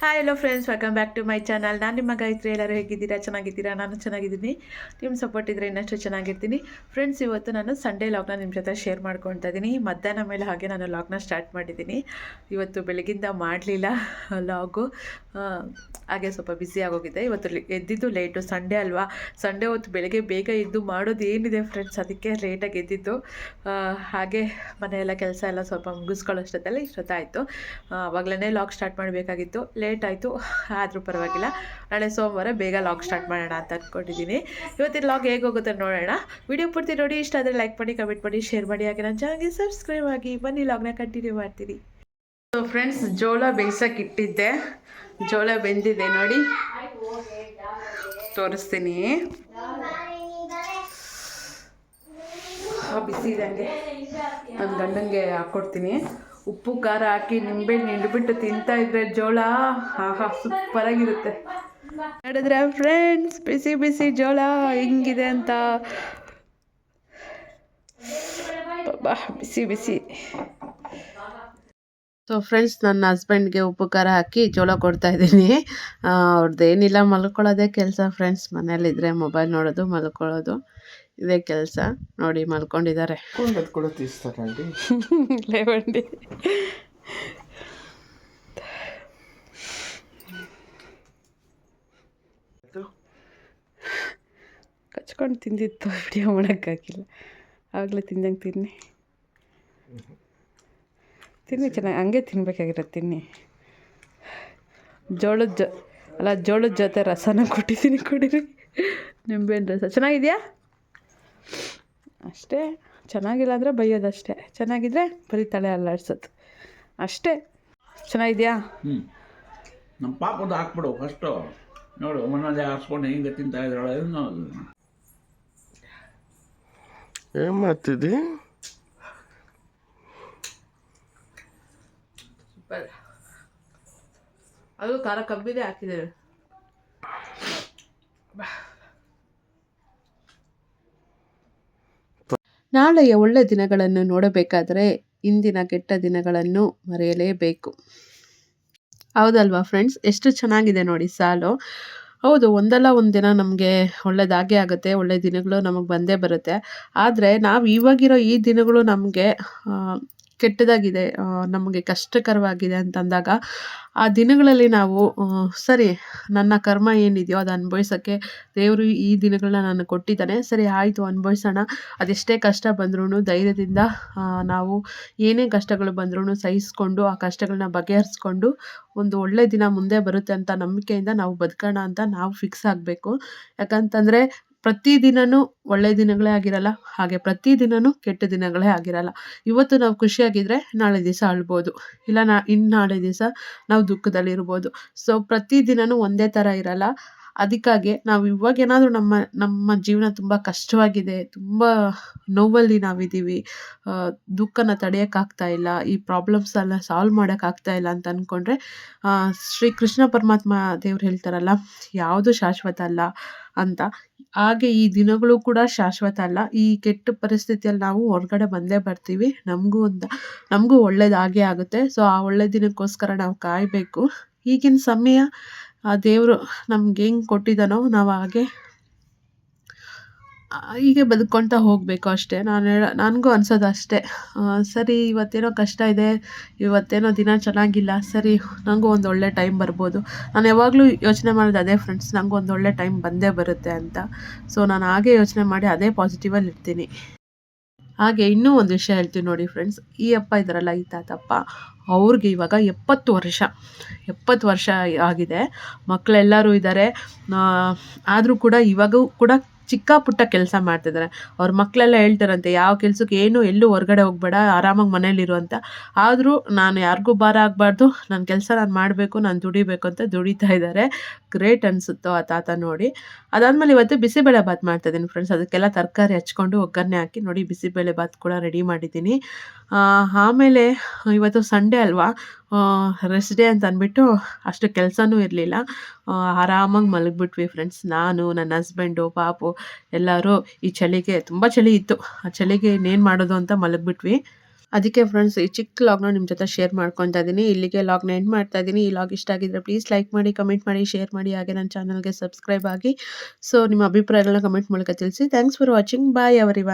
Hi hello friends welcome back to my channel ನಾನು ನಿಮ್ಮ ಗಾಯತ್ರಿ, ಎಲ್ಲರೂ ಹೇಗಿದ್ದೀರಾ? ಚೆನ್ನಾಗಿದ್ದೀರಾ? ನಾನು ಚೆನ್ನಾಗಿದ್ದೀನಿ. ನಿಮ್ಮ ಸಪೋರ್ಟ್ ಇದ್ದರೆ ಇನ್ನಷ್ಟು ಚೆನ್ನಾಗಿರ್ತೀನಿ. ಫ್ರೆಂಡ್ಸ್ ಇವತ್ತು ನಾನು ಸಂಡೇ ಲಾಗ್ನ ನಿಮ್ಮ ಜೊತೆ ಶೇರ್ ಮಾಡ್ಕೊಳ್ತಾ ಇದ್ದೀನಿ ಮಧ್ಯಾಹ್ನ ಮೇಲೆ ಹಾಗೆ ನಾನು ಲಾಗ್ನ ಸ್ಟಾರ್ಟ್ ಮಾಡಿದ್ದೀನಿ ಇವತ್ತು ಬೆಳಗಿಂದ ಮಾಡಲಿಲ್ಲ ಲಾಗು ಹಾಗೆ ಸ್ವಲ್ಪ ಬ್ಯುಸಿ ಆಗೋಗಿದೆ. ಇವತ್ತು ಎದ್ದಿದ್ದು ಲೇಟು ಸಂಡೇ ಅಲ್ವಾ? ಸಂಡೇ ಹೊತ್ತು ಬೆಳಗ್ಗೆ ಬೇಗ ಎದ್ದು ಮಾಡೋದು ಏನಿದೆ ಫ್ರೆಂಡ್ಸ್ ಅದಕ್ಕೆ ಲೇಟಾಗಿ ಎದ್ದಿದ್ದು. ಹಾಗೆ ಮನೆಯೆಲ್ಲ ಕೆಲಸ ಎಲ್ಲ ಸ್ವಲ್ಪ ಮುಗಿಸ್ಕೊಳ್ಳೋಷ್ಟೊತ್ತಲ್ಲಿ ಇಷ್ಟೊತ್ತಾಯಿತು. ಆವಾಗಲೇ ಲಾಗ್ ಸ್ಟಾರ್ಟ್ ಮಾಡಬೇಕಾಗಿತ್ತು. ಲೇಟ್ ಆಯಿತು, ಆದರೂ ಪರವಾಗಿಲ್ಲ. ನಾಳೆ ಸೋಮವಾರ ಬೇಗ ಲಾಗ್ ಸ್ಟಾರ್ಟ್ ಮಾಡೋಣ ಅಂತ ಅಂದ್ಕೊಂಡಿದ್ದೀನಿ ಇವತ್ತಿನ ಲಾಗ್ ಹೇಗೆ ಹೋಗುತ್ತೆ ನೋಡೋಣ. ವಿಡಿಯೋ ಪೂರ್ತಿ ನೋಡಿ, ಇಷ್ಟ ಆದರೆ ಲೈಕ್ ಮಾಡಿ, ಕಮೆಂಟ್ ಮಾಡಿ, ಶೇರ್ ಮಾಡಿ. ಹಾಗೆ ನನ್ನ ಚಾನಲ್ಗೆ ಸಬ್ಸ್ಕ್ರೈಬ್ ಆಗಿ ಬನ್ನಿ, ಲಾಗ್ನ ಕಂಟಿನ್ಯೂ ಮಾಡ್ತೀನಿ. ಸೊ ಫ್ರೆಂಡ್ಸ್ ಜೋಳ ಬೇಯಿಸೋಕೆ ಇಟ್ಟಿದ್ದೆ. ಜೋಳ ಬೆಂದಿದೆ ನೋಡಿ. ತೋರಿಸ್ತೀನಿ. ಬಿಸಿ ಇದೆ ಹಂಗೆ. ನನ್ನ ಗಂಡನಿಗೆ ಹಾಕ್ಕೊಡ್ತೀನಿ ಉಪ್ಪು, ಖಾರ ಹಾಕಿ ನಿಂಬೆಹಣ್ಣು ಹಿಂಡ್ಬಿಟ್ಟು ತಿಂತಾ ಇದ್ರೆ ಜೋಳ ಆಹಾ ಸೂಪರಾಗಿರುತ್ತೆ. ನೋಡಿದ್ರೆ ಫ್ರೆಂಡ್ಸ್ ಬಿಸಿ ಬಿಸಿ ಜೋಳ ಹಿಂಗಿದೆ ಅಂತ. ಬಿಸಿ ಬಿಸಿ ಸೊ ಫ್ರೆಂಡ್ಸ್ ನನ್ನ ಹಸ್ಬೆಂಡ್ಗೆ ಉಪ್ಪು, ಖಾರ ಹಾಕಿ ಜೋಳ ಕೊಡ್ತಾ ಇದ್ದೀನಿ. ಅವ್ರದ್ದು ಏನಿಲ್ಲ, ಮಲ್ಕೊಳ್ಳೋದೇ ಕೆಲಸ ಫ್ರೆಂಡ್ಸ್ ಮನೇಲಿದ್ರೆ ಮೊಬೈಲ್ ನೋಡೋದು, ಮಲ್ಕೊಳ್ಳೋದು. ಇದೇ ಕೆಲಸ ನೋಡಿ ಮಲ್ಕೊಂಡಿದ್ದಾರೆ. ಲೇವಂಡಿ ಕಚ್ಕೊಂಡು ತಿಂದಿತ್ತು ವಿಡಿಯೋ ಮಾಡೋಕ್ಕಾಗಿಲ್ಲ ಆಗಲೇ ತಿಂದಂಗೆ ತಿನ್ನಿ. ತಿನ್ನಿ ಚೆನ್ನಾಗಿ ಹಂಗೆ ತಿನ್ಬೇಕಾಗಿರೋದು ತಿನ್ನಿ. ಜೋಳದ ಜೊ ಅಲ್ಲ ಜೋಳದ ಜೊತೆ ರಸನ ಕೊಟ್ಟಿದ್ದೀನಿ ಕುಡೀರಿ. ನಿಂಬೆಹಣ್ಣು ರಸ. ಚೆನ್ನಾಗಿದೆಯಾ? ಅಷ್ಟೇ. ಚೆನ್ನಾಗಿಲ್ಲ ಅಂದರೆ ಬೈಯೋದಷ್ಟೇ. ಚೆನ್ನಾಗಿದ್ರೆ ಬರೀ ತಲೆ ಅಲ್ಲಾಡ್ಸೋದು. ಅಷ್ಟೇ. ಚೆನ್ನಾಗಿದೆಯಾ? ಹ್ಞೂ ನಮ್ಮ ಪಾಪದ ಹಾಕ್ಬಿಡು ಫಸ್ಟು ನೋಡು ಮನೇಲಿ ಹಾಕ್ಸ್ಕೊಂಡು ಹಿಂಗೆ ತಿಂತಾ ಇದ್ದಾಳೆ ಏನು ಮಾಡ್ತಿದ್ದಿ? ಸೂಪರ್. ಅದು ಖಾರ ಕಬ್ಬಿದೆ ಹಾಕಿದ್ದೇವೆ. ನಾಳೆಯ ಒಳ್ಳೆ ದಿನಗಳನ್ನು ನೋಡಬೇಕಾದರೆ ಇಂದಿನ ಕೆಟ್ಟ ದಿನಗಳನ್ನು ಮರೆಯಲೇಬೇಕು. ಹೌದಲ್ವಾ ಫ್ರೆಂಡ್ಸ್? ಎಷ್ಟು ಚೆನ್ನಾಗಿದೆ ನೋಡಿ ಸಾಲು. ಹೌದು, ಒಂದಲ್ಲ ಒಂದು ದಿನ ನಮಗೆ ಒಳ್ಳೆಯದಾಗೆ ಆಗುತ್ತೆ, ಒಳ್ಳೆ ದಿನಗಳು ನಮಗೆ ಬಂದೇ ಬರುತ್ತೆ. ಆದರೆ ನಾವು ಇವಾಗಿರೋ ಈ ದಿನಗಳು ನಮಗೆ ಕೆಟ್ಟದಾಗಿದೆ ನಮಗೆ ಕಷ್ಟಕರವಾಗಿದೆ ಅಂತಂದಾಗ ಆ ದಿನಗಳಲ್ಲಿ ನಾವು ಸರಿ, ನನ್ನ ಕರ್ಮ ಏನಿದೆಯೋ ಅದು ಅನುಭವಿಸೋಕ್ಕೆ ದೇವರು ಈ ದಿನಗಳನ್ನ ನನಗೆ ಕೊಟ್ಟಿದ್ದಾನೆ, ಸರಿ ಆಯಿತು ಅನುಭವಿಸೋಣ, ಅದೆಷ್ಟೇ ಕಷ್ಟ ಬಂದ್ರೂ ಧೈರ್ಯದಿಂದ ನಾವು ಏನೇ ಕಷ್ಟಗಳು ಬಂದ್ರೂ ಸಹಿಸ್ಕೊಂಡು ಆ ಕಷ್ಟಗಳನ್ನ ಬಗೆಹರಿಸ್ಕೊಂಡು ಒಂದು ಒಳ್ಳೆ ದಿನ ಮುಂದೆ ಬರುತ್ತೆ ಅಂತ ನಂಬಿಕೆಯಿಂದ ನಾವು ಬದುಕೋಣ ಅಂತ ನಾವು ಫಿಕ್ಸ್ ಆಗಬೇಕು. ಯಾಕಂತಂದರೆ ಪ್ರತಿದಿನವೂ ಒಳ್ಳೆ ದಿನಗಳೇ ಆಗಿರಲ್ಲ, ಹಾಗೆ ಪ್ರತಿ ದಿನವೂ ಕೆಟ್ಟ ದಿನಗಳೇ ಆಗಿರಲ್ಲ. ಇವತ್ತು ನಾವು ಖುಷಿಯಾಗಿದ್ದರೆ ನಾಳೆ ದಿವಸ ಅಳ್ಬೋದು. ಇಲ್ಲ ನಾ ಇನ್ನು ನಾಳೆ ದಿವಸ ನಾವು ದುಃಖದಲ್ಲಿರ್ಬೋದು. ಸೊ ಪ್ರತಿ ದಿನವೂ ಒಂದೇ ಥರ ಇರಲ್ಲ. ಅದಕ್ಕಾಗಿ ನಾವು ಇವಾಗ ಏನಾದರೂ ನಮ್ಮ ನಮ್ಮ ಜೀವನ ತುಂಬ ಕಷ್ಟವಾಗಿದೆ, ತುಂಬ ನೋವಲ್ಲಿ ನಾವಿದ್ದೀವಿ ದುಃಖನ ತಡೆಯೋಕ್ಕಾಗ್ತಾ ಇಲ್ಲ, ಈ ಪ್ರಾಬ್ಲಮ್ಸ್ ಎಲ್ಲ ಸಾಲ್ವ್ ಮಾಡೋಕ್ಕಾಗ್ತಾ ಇಲ್ಲ ಅಂತ ಅಂದ್ಕೊಂಡ್ರೆ ಶ್ರೀ ಕೃಷ್ಣ ಪರಮಾತ್ಮ ದೇವ್ರು ಹೇಳ್ತಾರಲ್ಲ, ಯಾವುದು ಶಾಶ್ವತ ಅಲ್ಲ ಅಂತ. ಹಾಗೆ ಈ ದಿನಗಳು ಕೂಡ ಶಾಶ್ವತ ಅಲ್ಲ. ಈ ಕೆಟ್ಟ ಪರಿಸ್ಥಿತಿಯಲ್ಲಿ ನಾವು ಹೊರಗಡೆ ಬಂದೇ ಬರ್ತೀವಿ. ನಮಗೂ ಒಂದು, ನಮಗೂ ಒಳ್ಳೇದಾಗೇ ಆಗುತ್ತೆ. ಸೊ ಆ ಒಳ್ಳೆ ದಿನಕ್ಕೋಸ್ಕರ ನಾವು ಕಾಯಬೇಕು. ಈಗಿನ ಸಮಯ, ಆ ದೇವರು ನಮ್ಗೆ ಹೆಂಗ್ ಕೊಟ್ಟಿದ್ದಾನೋ ನಾವು ಹಾಗೆ ಹೀಗೆ ಬದುಕ್ಕೊಳ್ತಾ ಹೋಗಬೇಕು ಅಷ್ಟೇ. ನಾನು ಹೇಳ, ನನಗೂ ಅನ್ಸೋದು ಅಷ್ಟೇ. ಸರಿ, ಇವತ್ತೇನೋ ಕಷ್ಟ ಇದೆ, ಇವತ್ತೇನೋ ದಿನ ಚೆನ್ನಾಗಿಲ್ಲ, ಸರಿ ನನಗೂ ಒಂದು ಒಳ್ಳೆ ಟೈಮ್ ಬರ್ಬೋದು. ನಾನು ಯಾವಾಗಲೂ ಯೋಚನೆ ಮಾಡೋದು ಅದೇ ಫ್ರೆಂಡ್ಸ್ ನನಗೂ ಒಂದು ಒಳ್ಳೆ ಟೈಮ್ ಬಂದೇ ಬರುತ್ತೆ ಅಂತ. ಸೊ ನಾನು ಹಾಗೆ ಯೋಚನೆ ಮಾಡಿ ಅದೇ ಪಾಸಿಟಿವಲ್ಲಿ ಇರ್ತೀನಿ. ಹಾಗೆ ಇನ್ನೂ ಒಂದು ವಿಷಯ ಹೇಳ್ತೀನಿ ನೋಡಿ ಫ್ರೆಂಡ್ಸ್ ಈ ಅಪ್ಪ ಇದ್ದಾರಲ್ಲ, ಈ ತಾತಪ್ಪ, ಅವ್ರಿಗೆ ಇವಾಗ ಎಪ್ಪತ್ತು ವರ್ಷ. ಎಪ್ಪತ್ತು ವರ್ಷ ಆಗಿದೆ. ಮಕ್ಕಳೆಲ್ಲರೂ ಇದ್ದಾರೆ ಆದರೂ ಕೂಡ ಇವಾಗೂ ಕೂಡ ಚಿಕ್ಕ ಪುಟ್ಟ ಕೆಲಸ ಮಾಡ್ತಿದ್ದಾರೆ ಅವ್ರ ಮಕ್ಕಳೆಲ್ಲ ಹೇಳ್ತಾರಂತೆ, ಯಾವ ಕೆಲ್ಸಕ್ಕೆ ಏನು, ಎಲ್ಲೂ ಹೊರಗಡೆ ಹೋಗಬೇಡ, ಆರಾಮಾಗಿ ಮನೇಲಿರು ಅಂತ. ಆದರೂ ನಾನು ಯಾರಿಗೂ ಭಾರ ಆಗಬಾರ್ದು ನನ್ನ ಕೆಲಸ ನಾನು ಮಾಡಬೇಕು, ನಾನು ದುಡಿಬೇಕು ಅಂತ ದುಡಿತಾ ಇದ್ದಾರೆ ಗ್ರೇಟ್ ಅನಿಸುತ್ತೋ ಆ ತಾತ ನೋಡಿ. ಅದಾದಮೇಲೆ ಇವತ್ತು ಬಿಸಿಬೇಳೆ ಬಾತ್ ಮಾಡ್ತಾಯಿದ್ದೀನಿ ಫ್ರೆಂಡ್ಸ್ ಅದಕ್ಕೆಲ್ಲ ತರಕಾರಿ ಹಚ್ಕೊಂಡು ಒಗ್ಗರಣೆ ಹಾಕಿ ನೋಡಿ ಬಿಸಿಬೇಳೆ ಬಾತ್ ಕೂಡ ರೆಡಿ ಮಾಡಿದ್ದೀನಿ. ಆಮೇಲೆ ಇವತ್ತು ಸಂಡೇ ಅಲ್ವಾ ರೆಸ್ಟ್ ಡೇ ಅಂತ ಅಂದ್ಬಿಟ್ಟು ಅಷ್ಟು ಕೆಲಸನೂ ಇರಲಿಲ್ಲ. ಆರಾಮಾಗಿ ಮಲಗಿಬಿಟ್ವಿ ಫ್ರೆಂಡ್ಸ್ ನಾನು ನನ್ನ ಹಸ್ಬೆಂಡು ಪಾಪು ಎಲ್ಲರೂ ಈ ಚಳಿಗೆ ತುಂಬ ಚಳಿ ಇತ್ತು. ಆ ಚಳಿಗೆ ಇನ್ನೇನು ಮಾಡೋದು ಅಂತ ಮಲಗಿಬಿಟ್ವಿ. ಅದಕ್ಕೆ ಫ್ರೆಂಡ್ಸ್ ಈ ಚಿಕ್ಕ ಲಾಗ್ನ ನಿಮ್ಮ ಜೊತೆ ಶೇರ್ ಮಾಡ್ಕೊತಾ ಇದ್ದೀನಿ ಇಲ್ಲಿಗೆ ಲಾಗ್ನ ಎಂಡ್ ಮಾಡ್ತಾ ಇದ್ದೀನಿ ಈ ಲಾಗ್ ಇಷ್ಟ ಆಗಿದ್ರೆ ಪ್ಲೀಸ್ ಲೈಕ್ ಮಾಡಿ ಕಮೆಂಟ್ ಮಾಡಿ ಶೇರ್ ಮಾಡಿ. ಹಾಗೆ ನನ್ನ ಚಾನಲ್ಗೆ ಸಬ್ಸ್ಕ್ರೈಬ್ ಆಗಿ. ಸೊ ನಿಮ್ಮ ಅಭಿಪ್ರಾಯಗಳನ್ನ ಕಮೆಂಟ್ ಮೂಲಕ ತಿಳಿಸಿ. Thanks for watching bye every